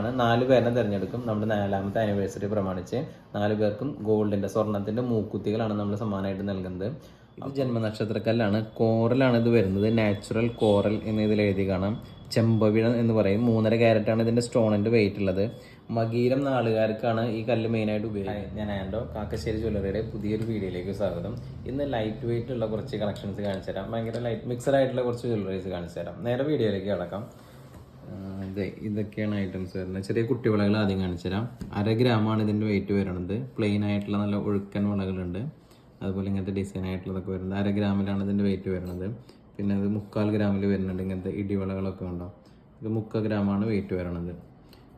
ആണ്. നാല് പേരെ തിരഞ്ഞെടുക്കും. നമ്മുടെ നാലാമത്തെ ആനിവേഴ്സറി പ്രമാണിച്ച് നാല് പേർക്കും ഗോൾഡിന്റെ സ്വർണത്തിന്റെ മൂക്കുത്തികളാണ് നമ്മൾ സമ്മാനമായിട്ട് നൽകുന്നത്. ഇത് ജന്മനക്ഷത്രക്കല്ലാണ്. കോറലാണ് ഇത് വരുന്നത്. നാച്ചുറൽ കോറൽ എന്ന് ഇതിൽ എഴുതി കാണാം. ചെമ്പവിഴ എന്ന് പറയും. മൂന്നര ക്യാരറ്റാണ് ഇതിന്റെ സ്റ്റോണിന്റെ വെയിറ്റ് ഉള്ളത്. മകീരം നാളുകാർക്കാണ് ഈ കല്ല് മെയിനായിട്ട് ഉപയോഗിക്കുന്നത്. ഞാൻ ആൻഡോ കാക്കശ്ശേരി ജ്വല്ലറിയുടെ പുതിയൊരു വീഡിയോയിലേക്ക് സ്വാഗതം. ഇന്ന് ലൈറ്റ് വെയിറ്റ് ഉള്ള കുറച്ച് കളക്ഷൻസ് കാണിച്ചു തരാം ഭയങ്കര ലൈറ്റ് മിക്സഡ് ആയിട്ടുള്ള കുറച്ച് ജ്വല്ലറീസ് കാണിച്ചു തരാം നേരെ വീഡിയോയിലേക്ക് കിടക്കാം. ഇത് ഇതൊക്കെയാണ് ഐറ്റംസ് വരുന്നത്. ചെറിയ കുട്ടി വിളകൾ ആദ്യം കാണിച്ചു തരാം. അര ഗ്രാമാണ് ഇതിന്റെ വെയിറ്റ് വരുന്നത്. പ്ലെയിൻ ആയിട്ടുള്ള നല്ല ഒഴുക്കൻ വിളകളുണ്ട്. അതുപോലെ ഇങ്ങനത്തെ ഡിസൈൻ ആയിട്ടുള്ളതൊക്കെ വരുന്നത് അര ഗ്രാമിലാണ് ഇതിന്റെ വെയിറ്റ് വരുന്നത്. പിന്നെ അത് മുക്കാൽ ഗ്രാമിൽ വരുന്നുണ്ട് ഇങ്ങനത്തെ ഇടിവിളകളൊക്കെ ഉണ്ടാവും ഇത് മുക്കാൽ ഗ്രാമാണ് വെയിറ്റ് വരുന്നത്.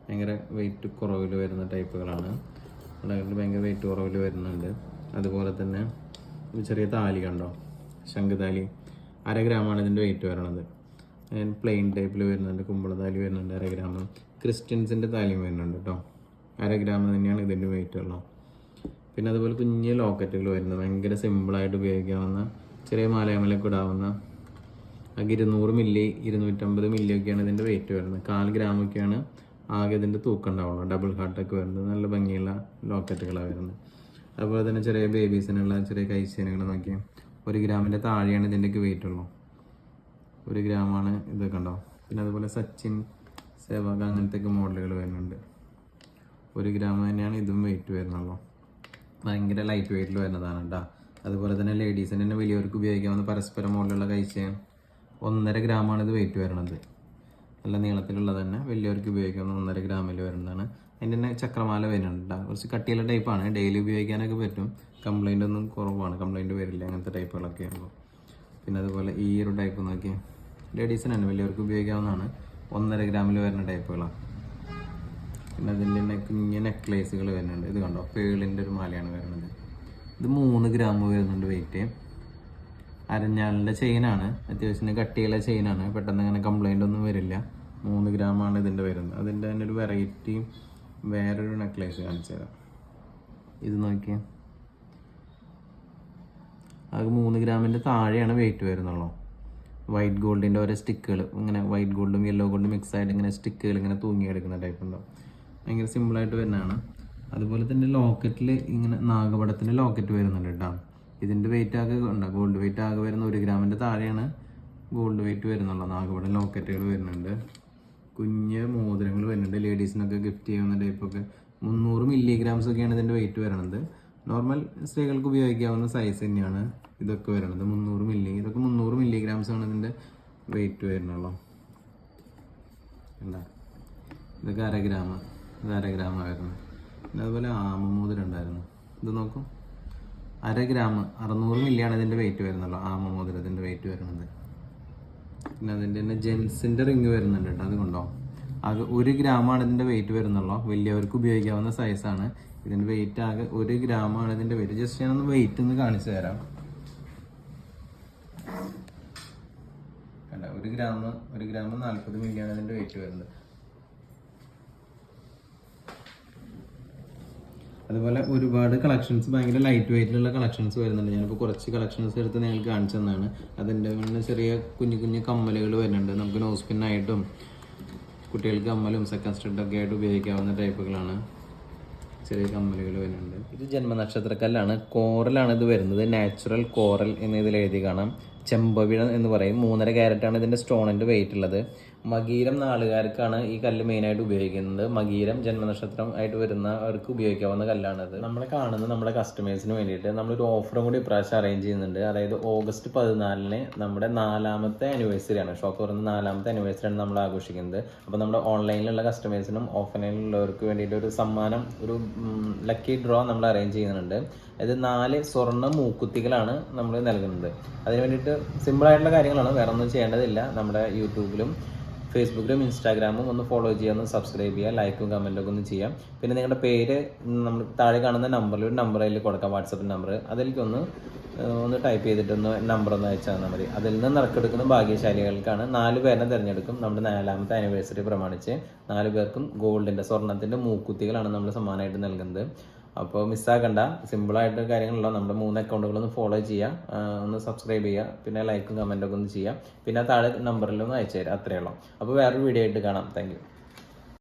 ഭയങ്കര വെയിറ്റ് കുറവിൽ വരുന്ന ടൈപ്പുകളാണ് വിളകളിൽ ഭയങ്കര വെയിറ്റ് കുറവിൽ വരുന്നുണ്ട്. അതുപോലെ തന്നെ ചെറിയ താലി കണ്ടോ? ശംഖുതാലി. അര ഗ്രാമാണ് ഇതിന്റെ വെയിറ്റ് വരുന്നത് പ്ലെയിൻ ടൈപ്പിൽ വരുന്നുണ്ട്. കുമ്പളതാലി വരുന്നുണ്ട് അര ഗ്രാം ക്രിസ്ത്യൻസിന്റെ താലിയും വരുന്നുണ്ട് കേട്ടോ അര ഗ്രാം തന്നെയാണ് ഇതിന്റെ വെയിറ്റ് ഉള്ളത്. പിന്നെ അതുപോലെ കുഞ്ഞ് ലോക്കറ്റുകൾ വരുന്നത്. ഭയങ്കര സിമ്പിളായിട്ട് ഉപയോഗിക്കാവുന്ന ചെറിയ മാലയമലൊക്കെ ഇടാവുന്ന ആകെ ഇരുന്നൂറ് മില്ലി ഇരുന്നൂറ്റമ്പത് മില്ലി ഒക്കെയാണ് ഇതിന്റെ വെയിറ്റ് വരുന്നത്. കാൽ ഗ്രാമൊക്കെയാണ് ആകെ ഇതിന്റെ തൂക്കം ഉണ്ടാവുള്ളൂ. ഡബിൾ ഹാർട്ടൊക്കെ വരുന്നത്. നല്ല ഭംഗിയുള്ള ലോക്കറ്റുകളാണ് വരുന്നത്. അതുപോലെ തന്നെ ചെറിയ ബേബീസിനുള്ള ചെറിയ കൈച്ചേനുകൾ നോക്കി ഒരു ഗ്രാമിന്റെ താഴെയാണ് ഇതിന്റെയൊക്കെ വെയിറ്റ് ഉള്ളൂ. ഒരു ഗ്രാമാണ് ഇത് കണ്ടോ പിന്നെ അതുപോലെ സച്ചിൻ സേവാഗ് അങ്ങനത്തെ ഒക്കെ മോഡലുകൾ വരുന്നുണ്ട്. ഒരു ഗ്രാം തന്നെയാണ് ഇതും വെയിറ്റ് വരുന്നുള്ളൂ. ഭയങ്കര ലൈറ്റ് വെയിറ്റിൽ വരുന്നതാണ് കേട്ടോ അതുപോലെ തന്നെ ലേഡീസിന് തന്നെ വലിയവർക്ക് ഉപയോഗിക്കാവുന്ന പരസ്പരം മോഡലുള്ള കഴിച്ച് ഒന്നര ഗ്രാമാണ് ഇത് വെയിറ്റ് വരുന്നത്. നല്ല നീളത്തിലുള്ള തന്നെ വലിയവർക്ക് ഉപയോഗിക്കാവുന്ന ഒന്നര ഗ്രാമിൽ വരുന്നതാണ്. അതിന്റെ തന്നെ ചക്രമാല വരുന്നുണ്ട്. കുറച്ച് കട്ടിയുള്ള ടൈപ്പാണ് ഡെയിലി ഉപയോഗിക്കാനൊക്കെ പറ്റും. കംപ്ലൈന്റ് ഒന്നും കുറവാണ്. കംപ്ലൈന്റ് വരില്ല. അങ്ങനത്തെ ടൈപ്പുകളൊക്കെ ആകുമ്പോൾ പിന്നെ അതുപോലെ ഈ ഒരു ടൈപ്പ് നോക്കിയാൽ ലേഡീസിന് തന്നെ വലിയവർക്ക് ഉപയോഗിക്കാവുന്നതാണ്. ഒന്നര ഗ്രാമിൽ വരുന്ന ടൈപ്പുകളാണ് പിന്നെ അതിന്റെ തന്നെ കുഞ്ഞ് നെക്ലേസുകൾ വരുന്നുണ്ട്. ഇത് കണ്ടോ? പേളിന്റെ ഒരു മാലയാണ് വരുന്നത്. ഇത് മൂന്ന് ഗ്രാം വരുന്നുണ്ട് വെയിറ്റ് അരഞ്ഞാലിന്റെ ചെയിനാണ് അത്യാവശ്യം കട്ടിയുള്ള ചെയിനാണ് പെട്ടെന്ന് അങ്ങനെ കംപ്ലൈന്റ് ഒന്നും വരില്ല. മൂന്ന് ഗ്രാമാണ് ഇതിന്റെ വരുന്നത്. അതിന്റെ തന്നെ ഒരു വെറൈറ്റിയും വേറൊരു നെക്ലേസ് കാണിച്ചു തരാം ഇത് നോക്കിയേ. അത് മൂന്ന് ഗ്രാമിന്റെ താഴെയാണ് വെയിറ്റ് വരുന്നുള്ളൂ. വൈറ്റ് ഗോൾഡിന്റെ ഓരോ സ്റ്റിക്കുകൾ ഇങ്ങനെ വൈറ്റ് ഗോൾഡും യെല്ലോ ഗോൾഡും മിക്സ് ആയിട്ട് ഇങ്ങനെ സ്റ്റിക്കുകൾ ഇങ്ങനെ തൂങ്ങിയെടുക്കുന്ന ടൈപ്പ് ഉണ്ടാവും ഭയങ്കര സിമ്പിളായിട്ട് വരുന്നതാണ്. അതുപോലെ തന്നെ ലോക്കറ്റിൽ ഇങ്ങനെ നാഗപടത്തിന്റെ ലോക്കറ്റ് വരുന്നുണ്ട് കേട്ടോ. ഇതിന്റെ വെയിറ്റ് ആകെ ഉണ്ട്? ഗോൾഡ് വെയിറ്റ് ആകെ വരുന്ന ഒരു ഗ്രാമിന്റെ താഴെയാണ് ഗോൾഡ് വെയിറ്റ് വരുന്നുള്ളൂ. നാഗപടം ലോക്കറ്റുകൾ വരുന്നുണ്ട്. കുഞ്ഞ് മോതിരങ്ങൾ വരുന്നുണ്ട്. ലേഡീസിനൊക്കെ ഗിഫ്റ്റ് ചെയ്യുന്ന ടൈപ്പൊക്കെ മുന്നൂറ് മില്ലിഗ്രാംസ് ഒക്കെയാണ് ഇതിന്റെ വെയിറ്റ് വരുന്നത് നോർമൽ സ്ത്രീകൾക്ക് ഉപയോഗിക്കാവുന്ന സൈസ് തന്നെയാണ് ഇതൊക്കെ വരുന്നത്. മുന്നൂറ് മില്ലി ഇതൊക്കെ മുന്നൂറ് മില്ലിഗ്രാംസ് ആണ് ഇതിന്റെ വെയിറ്റ് വരുന്നുള്ളൂ. എന്താ ഇതൊക്കെ അര ഗ്രാം ഇത് അര ഗ്രാമാണ് വരുന്നത്. പിന്നെ അതുപോലെ ആമമോതിരം ഉണ്ടായിരുന്നു. ഇത് നോക്കൂ. അര ഗ്രാം അറുന്നൂറ് മില്ലിയാണ് ഇതിന്റെ വെയിറ്റ് വരുന്നുള്ളൂ. ആമമോതിരത്തിന്റെ വെയിറ്റ് വരുന്നത്. പിന്നെ അതിന്റെ തന്നെ ജെൻസിന്റെ റിങ് വരുന്നുണ്ട് കേട്ടോ. അത് കൊണ്ടോ? ആകെ ഒരു ഗ്രാമാണ് ഇതിന്റെ വെയിറ്റ് വരുന്നുള്ളൂ. വലിയവർക്ക് ഉപയോഗിക്കാവുന്ന സൈസാണ് ഇതിന്റെ വെയിറ്റ് ആകെ ഒരു ഗ്രാമാണ് ഇതിന്റെ വെയിറ്റ് ജസ്റ്റ് ഞാനൊന്ന് വെയിറ്റ് ഒന്ന് കാണിച്ചു തരാം. കണ്ട? ഒരു ഗ്രാം ഒരു ഗ്രാം നാൽപ്പത് മില്ലിയാണ് ഇതിന്റെ വെയിറ്റ് വരുന്നത്. അതുപോലെ ഒരുപാട് കളക്ഷൻസ് ഭയങ്കര ലൈറ്റ് വെയിറ്റിലുള്ള കളക്ഷൻസ് വരുന്നുണ്ട്. ഞാനിപ്പോൾ കുറച്ച് കളക്ഷൻസ് എടുത്ത് നിങ്ങൾക്ക് കാണിച്ചു തന്നാണ്. അതിന്റെ ചെറിയ കുഞ്ഞു കുഞ്ഞു കമ്മലുകൾ വരുന്നുണ്ട്. നമുക്ക് നോസ് പിന്നായിട്ടും കുട്ടികൾക്ക് കമ്മലും സെക്കൻഡ് സ്റ്റഡൊക്കെ ആയിട്ട് ഉപയോഗിക്കാവുന്ന ടൈപ്പുകളാണ് ചെറിയ കമ്മലുകൾ വരുന്നുണ്ട്. ഇത് ജന്മനക്ഷത്രക്കല്ലാണ്. കോറലാണ് ഇത് വരുന്നത്. നാച്ചുറൽ കോറൽ എന്ന് ഇതിൽ എഴുതി കാണാം. ചെമ്പവിഴ എന്ന് പറയും. മൂന്നര ക്യാരറ്റാണ് ഇതിന്റെ സ്റ്റോണിന്റെ വെയിറ്റ് ഉള്ളത്. മകീരം നാളുകാർക്കാണ് ഈ കല്ല് മെയിനായിട്ട് ഉപയോഗിക്കുന്നത്. മകീരം ജന്മനക്ഷത്രം ആയിട്ട് വരുന്നവർക്ക് ഉപയോഗിക്കാവുന്ന കല്ലാണത് നമ്മൾ കാണുന്നത് നമ്മുടെ കസ്റ്റമേഴ്സിന് വേണ്ടിയിട്ട് നമ്മളൊരു ഓഫറും കൂടി ഇപ്രാവശ്യം അറേഞ്ച് ചെയ്യുന്നുണ്ട്. അതായത് ഓഗസ്റ്റ് പതിനാലിന് നമ്മുടെ നാലാമത്തെ ആനിവേഴ്സറി ആണ്. ഷോപ്പ് തുറന്ന് നാലാമത്തെ ആനിവേഴ്സറി ആണ് നമ്മൾ ആഘോഷിക്കുന്നത്. അപ്പോൾ നമ്മുടെ ഓൺലൈനിലുള്ള കസ്റ്റമേഴ്സിനും ഓഫ്ലൈനിലുള്ളവർക്ക് വേണ്ടിയിട്ട് ഒരു സമ്മാനം ഒരു ലക്കി ഡ്രോ നമ്മൾ അറേഞ്ച് ചെയ്യുന്നുണ്ട്. അതായത് നാല് സ്വർണ മൂക്കുത്തികളാണ് നമ്മൾ നൽകുന്നത്. അതിന് വേണ്ടിയിട്ട് സിമ്പിളായിട്ടുള്ള കാര്യങ്ങളാണ്. വേറെ ഒന്നും ചെയ്യേണ്ടതില്ല. നമ്മുടെ യൂട്യൂബിലും ഫേസ്ബുക്കിലും ഇൻസ്റ്റാഗ്രാമും ഒന്ന് ഫോളോ ചെയ്യുക ഒന്ന് സബ്സ്ക്രൈബ് ചെയ്യുക ലൈക്കും കമന്റൊക്കെ ഒന്ന് ചെയ്യാം. പിന്നെ നിങ്ങളുടെ പേര് നമ്മൾ താഴെ കാണുന്ന നമ്പറിൽ ഒരു നമ്പർ അതിൽ കൊടുക്കാം വാട്സപ്പ് നമ്പർ അതിലേക്കൊന്ന് ഒന്ന് ടൈപ്പ് ചെയ്തിട്ട് ഒന്ന് നമ്പർ ഒന്ന് അയച്ചാൽ തന്നാൽ മതി. അതിൽ നിന്ന് നറുക്കെടുക്കുന്ന ഭാഗ്യശാലികൾക്കാണ് നാല് പേരെ തിരഞ്ഞെടുക്കും. നമ്മുടെ നാലാമത്തെ ആനിവേഴ്സറി പ്രമാണിച്ച് നാല് പേർക്കും ഗോൾഡിന്റെ സ്വർണത്തിന്റെ മൂക്കുത്തികളാണ് നമ്മൾ സമ്മാനമായിട്ട് നൽകുന്നത്. അപ്പോൾ മിസ്സാക്കണ്ട. സിമ്പിളായിട്ട് കാര്യങ്ങളുള്ള നമ്മുടെ മൂന്ന് അക്കൗണ്ടുകളൊന്ന് ഫോളോ ചെയ്യുക ഒന്ന് സബ്സ്ക്രൈബ് ചെയ്യുക പിന്നെ ലൈക്കും കമന്റൊക്കെ ഒന്ന് ചെയ്യുക പിന്നെ താഴെ നമ്പറിലൊന്ന് അയച്ചു തരാം അത്രയേ ഉള്ളൂ. അപ്പോൾ വേറൊരു വീഡിയോ ആയിട്ട് കാണാം. താങ്ക്